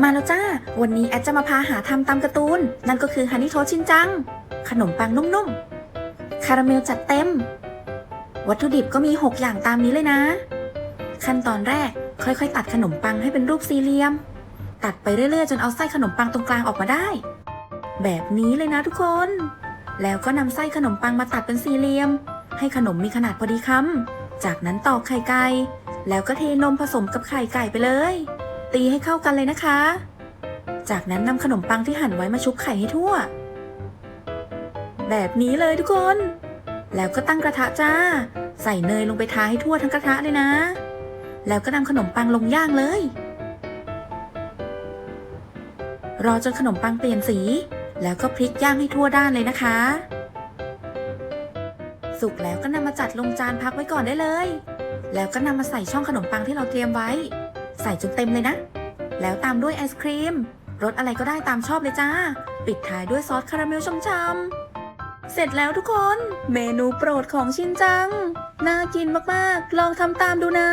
มาแล้วจ้า วันนี้แอดจะมาพาหาทำตามการ์ตูน นั่นก็คือฮันนี่โทชินจัง ขนมปังนุ่มๆ คาราเมลจัดเต็ม วัตถุดิบก็มี 6 อย่างตามนี้เลยนะ ขั้นตอนแรกค่อยๆ ตัดขนมปังให้เป็นรูปสี่เหลี่ยม ตัดไปเรื่อยๆ จนเอาไส้ขนมปังตรงกลางออกมาได้ แบบนี้เลยนะทุกคน แล้วก็นำไส้ขนมปังมาตัดเป็นสี่เหลี่ยม ให้ขนมมีขนาดพอดีคำจากนั้นตอกไข่ไก่แล้วก็เทนมผสมกับไข่ไก่ไปเลย ตีให้เข้ากันเลยนะคะ จากนั้นนำขนมปังที่หั่นไว้มาชุบไข่ให้ทั่ว แบบนี้เลยทุกคน แล้วก็ตั้งกระทะจ้า ใส่เนยลงไปทาให้ทั่วทั้งกระทะเลยนะ แล้วก็นำขนมปังลงย่างเลย รอจนขนมปังเปลี่ยนสี แล้วก็พลิกย่างให้ทั่วด้านเลยนะคะ สุกแล้วก็นำมาจัดลงจานพักไว้ก่อนได้เลย แล้วก็นำมาใส่ช่องขนมปังที่เราเตรียมไว้ ใส่จนเต็มเลยนะ แล้วตามด้วยไอศครีมรสอะไรก็ได้ตามชอบเลยจ้า ปิดท้ายด้วยซอสคาราเมลช่ำๆเสร็จแล้วทุกคน เมนูโปรดของชินจัง น่ากินมากๆ ลองทำตามดูนะ